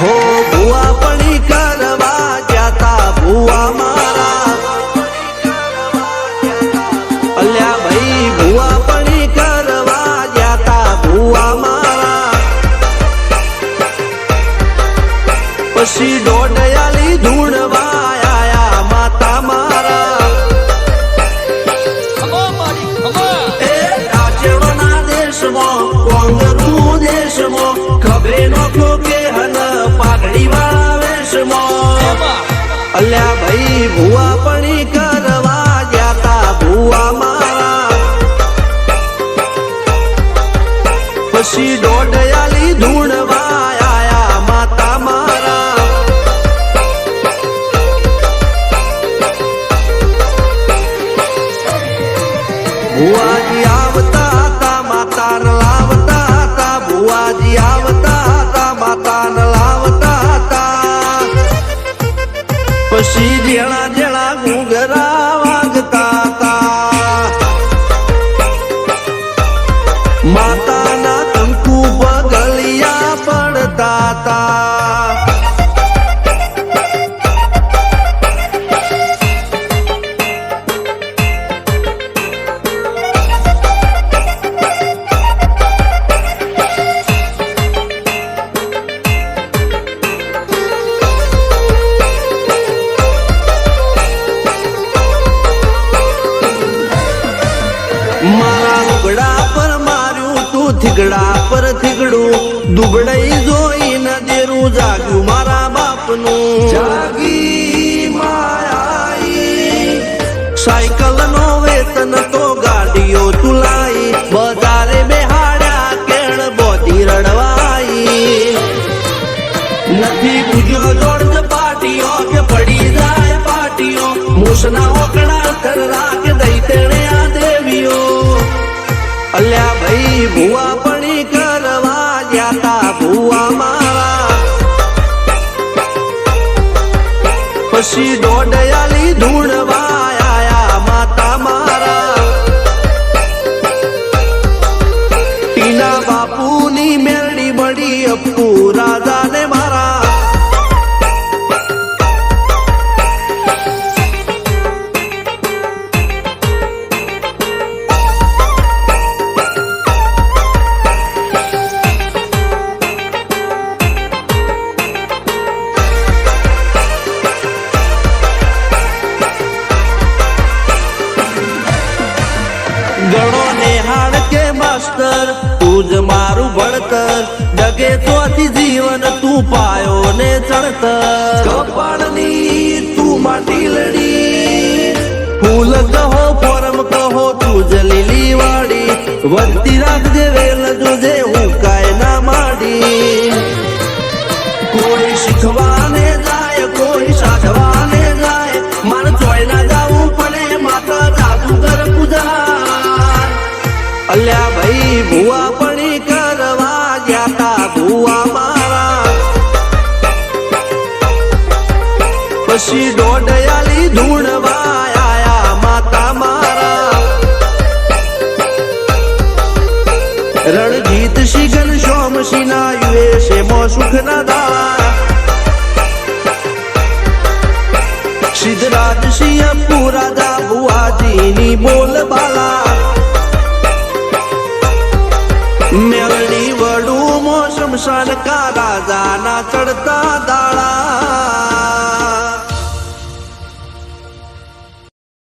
હો. ભુવા પડી કરવા જાતા ભુવા મારા. અલ્યા ભાઈ ભુવા પડી કરવા જાતા ભુવા મારા. પછી દોઢયાલી ધૂણવા આયા માતા મારા. એ રાજ્યના દેશમાં કોંગનું દેશમાં ભુવા પણી કરવા ગયા તા ભુવા મારા પછી દોઢયાલી ધૂણવા આયા માતા મારા. ભુવાજી પછી જેણા તું પર થીગડું દુબડાઈ જોઈ ન દેરું જાગ્યું મારા બાપનું. જાગી માયાઈ. સાયકલ નો વેતન તો ગાડીઓ તુલાઈ બજારે બેહાડ્યા કેળ બોધી રડવાઈ. નથી પૂજ્યો જોડ પાટીઓ કે પડી જાય પાટીઓ. મૂસના ઓકડા થરરા કે દઈ તેણે આ દેવીઓ. અલ્યા ભાઈ ભુવા પછી દોડયાલી ધૂણવા માસ્તર તું જ મારું ભણતર જગે તોથી જીવન તું પાયો ને ચણતર. કપાળની તું માટી લડી. ફૂલ કહો પરમ કહો તું જ લીલી વાડી. વધતી રાખજે વેલ જોજે હું કાય ના માડી. કોઈ શીખવાને અલ્યા ભાઈ, ભુવા પડી કરવા ગયા તા મારા. પછી દોડયાલી ધૂણવા આયા માતા મારા. રણજીત શિગન સોમ સિના યુએસે મો સુખ ના દાળા સિદ્ધરાજ સિંહ પુરાદા બુઆજીની બોલ બાલા મેળણી વડું મો શમશાન કા રાજાના ચડતા દા